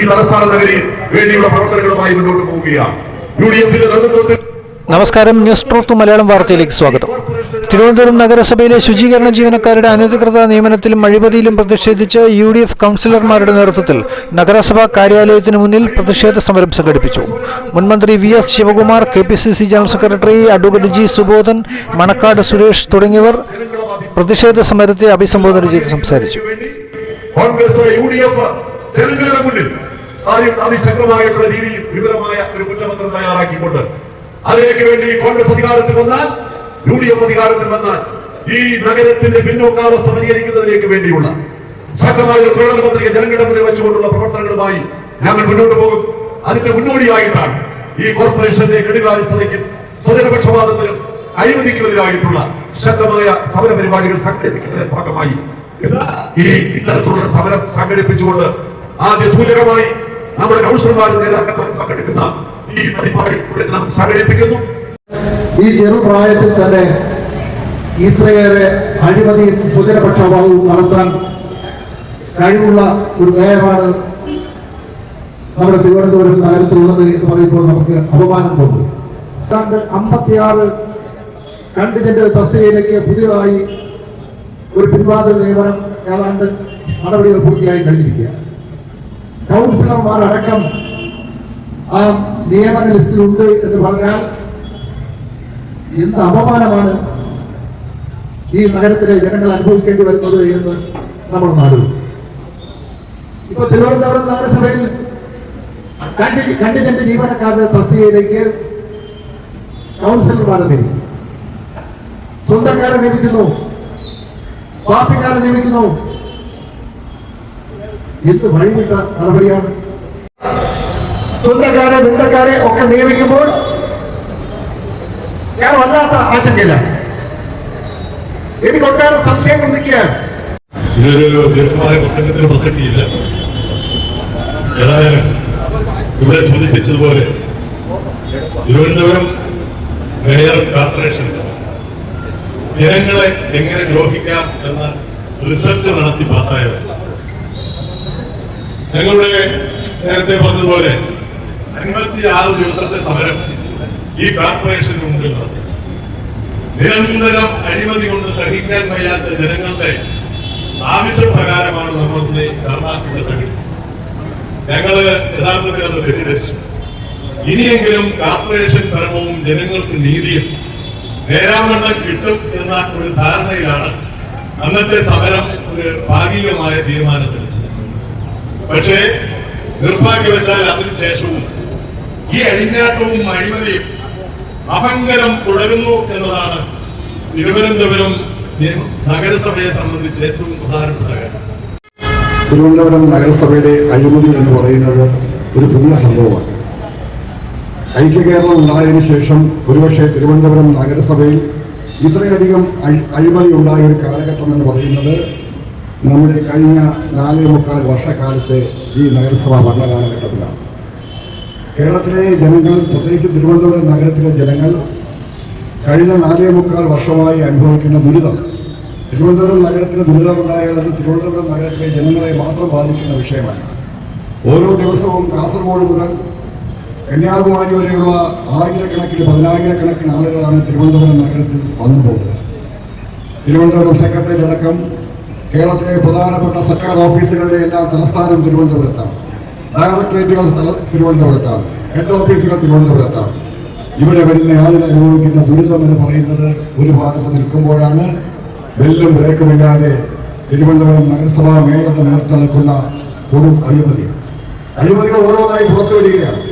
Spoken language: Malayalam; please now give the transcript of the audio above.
ഈ തലസ്ഥാന നഗരിയിൽ വേണ്ടിയുള്ള പ്രവർത്തനങ്ങളുമായി മുന്നോട്ട് പോവുകയാണ്. യു ഡി എഫിന്റെ നേതൃത്വത്തിൽ നമസ്കാരം. ന്യൂസ് ട്രൂത്ത് മലയാളം വാർത്തയിലേക്ക് സ്വാഗതം. തിരുവനന്തപുരം നഗരസഭയിലെ ശുചീകരണ ജീവനക്കാരുടെ അനധികൃത നിയമനത്തിലും അഴിമതിയിലും പ്രതിഷേധിച്ച് യു ഡി എഫ് കൗൺസിലർമാരുടെ നേതൃത്വത്തിൽ നഗരസഭാ കാര്യാലയത്തിന് മുന്നിൽ പ്രതിഷേധ സമരം സംഘടിപ്പിച്ചു. മുൻമന്ത്രി V S Sivakumar K P C C general secretary advocate G Subodhan Manacaud Suresh തുടങ്ങിയവർ പ്രതിഷേധ സമരത്തെ അഭിസംബോധന ചെയ്ത് സംസാരിച്ചു. കോൺഗ്രസ് യു ഡി എഫ് ജനങ്ങളുടെ മുന്നിൽ ആദ്യം അതിശക്തമായിട്ടുള്ള രീതിയിൽ വിപുലമായ ഒരു കുറ്റപത്രം തയ്യാറാക്കിക്കൊണ്ട് അതിലേക്ക് വേണ്ടി കോൺഗ്രസ് അധികാരത്തിൽ വന്നാൽ യു ഡി എഫ് അധികാരത്തിൽ വന്നാൽ ഈ നഗരത്തിന്റെ പിന്നോക്കാവസ്ഥ പരിഹരിക്കുന്നതിലേക്ക് വേണ്ടിയുള്ള ശക്തമായ ഒരു പ്രകടന പത്രിക ജനങ്ങളുടെ വെച്ചുകൊണ്ടുള്ള പ്രവർത്തനങ്ങളുമായി ഞങ്ങൾ മുന്നോട്ട് പോകും. അതിന്റെ മുന്നോടിയായിട്ടാണ് ഈ കോർപ്പറേഷന്റെ കെടുകാര്യസ്ഥതയ്ക്കും സ്വജനപക്ഷപാതത്തിനും അഴിമതിക്കുമെതിരായിട്ടുള്ള ശക്തമായ സമര പരിപാടികൾ സംഘടിപ്പിക്കുന്നതിന്റെ ഭാഗമായി ഈ ഇത്തരത്തിലുള്ള സമരം സംഘടിപ്പിച്ചുകൊണ്ട് ആദ്യ സൂചകമായി നമ്മുടെ കൗൺസിലർമാരും നേതാക്കന്മാരും പങ്കെടുക്കുന്ന ഈ പരിപാടി നാം സംഘടിപ്പിക്കുന്നു. ഈ ചെറുപ്രായത്തിൽ തന്നെ ഇത്രയേറെ അഴിമതിയും സുജനപക്ഷപാതവും നടത്താൻ കഴിവുള്ള ഒരു മേയറാണ് നമ്മുടെ തിരുവനന്തപുരം നഗരത്തിലുള്ളത് എന്ന് പറയുമ്പോൾ നമുക്ക് അപമാനം തോന്നുന്നു ഏതാണ്ട് അമ്പത്തിയാറ് കണ്ടിജന്റ് തസ്തികയിലേക്ക് പുതിയതായി ഒരു പിൻവാതിൽ നിയമനം ഏതാണ്ട് നടപടികൾ പൂർത്തിയായി കഴിഞ്ഞിരിക്കുക കൗൺസിലർമാരടക്കം ആ നിയമന ലിസ്റ്റിൽ ഉണ്ട് എന്ന് പറഞ്ഞാൽ എന്ത് അപമാനമാണ് ഈ നഗരത്തിലെ ജനങ്ങൾ അനുഭവിക്കേണ്ടി വരുന്നത് എന്ന് നമ്മൾ നാടും. ഇപ്പൊ തിരുവനന്തപുരം നഗരസഭയിൽ കണ്ടി കണ്ടിജന്റ് ജീവനക്കാരുടെ തസ്തികയിലേക്ക് കൗൺസിലർമാരെ നിയമിക്കും സ്വന്തക്കാരെ നിയമിക്കുന്നു പാർട്ടിക്കാരെ നിയമിക്കുന്നു എന്ത് വഴിവിട്ട നടപടിയാണ്? സ്വന്തക്കാരെ ബന്ധക്കാരെ ഒക്കെ നിയമിക്കുമ്പോൾ ഞാൻ വല്ലാത്ത ആശങ്കയിലാണ്. എനിക്കൊട്ടാറ് സംശയങ്ങൾ നിൽക്കുകയാണ് ഇവിടെ സൂചിപ്പിച്ചതുപോലെ തിരുവനന്തപുരം മേയർ കോർപ്പറേഷൻ ജനങ്ങളെ എങ്ങനെ ദ്രോഹിക്കാം എന്ന റിസർച്ച് നടത്തി പാസ്സായത് ഞങ്ങളുടെ നേരത്തെ പറഞ്ഞതുപോലെ അൻപത്തി ആറ് ദിവസത്തെ സമരം ഈ കോർപ്പറേഷന് മുമ്പിൽ നിരന്തരം അഴിമതി കൊണ്ട് സഹിക്കാൻ വയ്യാത്ത ജനങ്ങളുടെ ആവശ്യപ്രകാരമാണ് നമ്മൾ ഈ ധർമാക്കൂടെ സംഘടിപ്പിച്ചത്. ഞങ്ങൾ യഥാർത്ഥത്തിൽ അത് തെറ്റിദ്ധരിച്ചു. ഇനിയെങ്കിലും കോർപ്പറേഷൻ ഭരണവും ജനങ്ങൾക്ക് നീതിയും നേരാമണ്ണം കിട്ടും എന്ന ഒരു ധാരണയിലാണ് അന്നത്തെ സമരം ഒരു ഭാഗികമായ തീരുമാനത്തിൽ പക്ഷേ നിർഭാഗ്യവശാൽ അതിനുശേഷവും ഈ അഴിഞ്ഞാട്ടവും അഴിമതിയും അഹങ്കരം തുടരുന്നു എന്നതാണ് തിരുവനന്തപുരം നഗരസഭയെ സംബന്ധിച്ച് ഏറ്റവും പ്രധാനപ്പെട്ട കാര്യം. തിരുവനന്തപുരം നഗരസഭയുടെ അഴിമതി എന്ന് പറയുന്നത് ഒരു പുതിയ സംഭവമാണ്. ഐക്യ ഐക്യകേരളം ഉണ്ടായതിനു ശേഷം ഒരുപക്ഷെ തിരുവനന്തപുരം നഗരസഭയിൽ ഇത്രയധികം അഴി- അഴിമതി ഉണ്ടായ ഒരു കാലഘട്ടം എന്ന് പറയുന്നത് നമ്മുടെ കഴിഞ്ഞ നാലേ മുക്കാൽ വർഷക്കാലത്തെ ഈ നഗരസഭാ ഭരണകാലഘട്ടത്തിലാണ്. കേരളത്തിലെ ജനങ്ങൾ പ്രത്യേകിച്ച് തിരുവനന്തപുരം നഗരത്തിലെ ജനങ്ങൾ കഴിഞ്ഞ നാലേ മുക്കാൽ വർഷമായി അനുഭവിക്കുന്ന ദുരിതം തിരുവനന്തപുരം നഗരത്തിന് ദുരിതമുണ്ടായത് തിരുവനന്തപുരം നഗരത്തിലെ ജനങ്ങളെ മാത്രം ബാധിക്കുന്ന വിഷയമാണ്. ഓരോ ദിവസവും കാസർഗോഡ് മുതൽ കന്യാകുമാരി വരെയുള്ള ആയിരക്കണക്കിന് പതിനായിരക്കണക്കിന് ആളുകളാണ് തിരുവനന്തപുരം നഗരത്തിൽ വന്നു പോകുന്നത് തിരുവനന്തപുരം സെക്രട്ടറി അടക്കം കേരളത്തിലെ പ്രധാനപ്പെട്ട സർക്കാർ ഓഫീസുകളുടെ എല്ലാം തലസ്ഥാനം തിരുവനന്തപുരത്താണ്. ഡയറക്ടറേറ്റുകൾ തിരുവനന്തപുരത്താണ്. ഹെഡ് ഓഫീസുകൾ തിരുവനന്തപുരത്താണ്. ഇവിടെ വരുന്ന ആളുകൾ അനുഭവിക്കുന്ന ദുരിതം എന്ന് പറയുന്നത് ഒരു ഭാഗത്ത് നിൽക്കുമ്പോഴാണ് ബെല്ലും ബ്രേക്കുമില്ലാതെ തിരുവനന്തപുരം നഗരസഭാ മേയറുടെ നേതൃത്വം നടക്കുന്ന കൊടും അഴിമതി. അഴിമതികൾ ഓരോന്നായി പുറത്തു വരികയാണ്